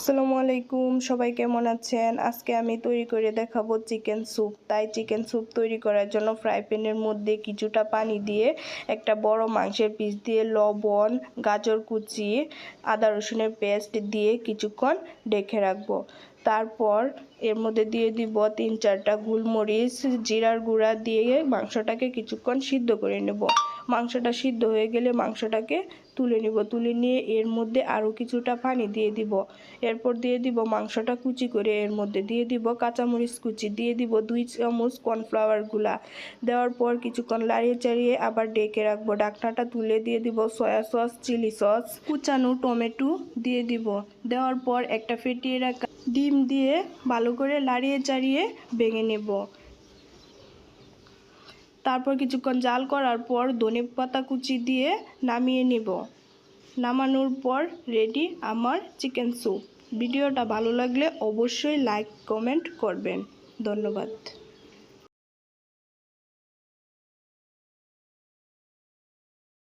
আসসালামু আলাইকুম, সবাই কেমন আছেন? আজকে আমি তৈরি করে দেখাবো চিকেন স্যুপ। তাই চিকেন স্যুপ তৈরি করার জন্য ফ্রাই প্যানের মধ্যে কিছুটা পানি দিয়ে একটা বড় মাংসের পিস দিয়ে লবণ, গাজর কুচি, আদা রসুনের পেস্ট দিয়ে কিছুক্ষণ ডেকে রাখব। তারপর এর মধ্যে দিয়ে দিব তিন চারটা গোলমরিচ, জিরার গুঁড়া দিয়ে মাংসটাকে কিছুক্ষণ সিদ্ধ করে নেব। মাংসটা সিদ্ধ হয়ে গেলে মাংসটাকে তুলে নিব। তুলে নিয়ে এর মধ্যে আরও কিছুটা পানি দিয়ে দিব। এরপর দিয়ে দিব মাংসটা কুচি করে এর মধ্যে দিয়ে দিব কাঁচামরিচ কুচি। দিয়ে দিব দুই চামচ কর্নফ্লাওয়ারগুলা দেওয়ার পর কিছুক্ষণ লাড়িয়ে চাড়িয়ে আবার ডেকে রাখব। ডাকনাটা তুলে দিয়ে দিব সয়া সস, চিলি সস, কুচানো টমেটো দিয়ে দিব। দেওয়ার পর একটা ফেটিয়ে রাখা ডিম দিয়ে ভালো করে লাড়িয়ে চাড়িয়ে ভেঙে নেব। তারপর কিছুক্ষণ জাল করার পর ধনে পাতা কুচি দিয়ে নামিয়ে নিব। নামানোর পর রেডি আমার চিকেন স্যুপ ভিডিওটা ভালো লাগলে অবশ্যই লাইক কমেন্ট করবেন। ধন্যবাদ।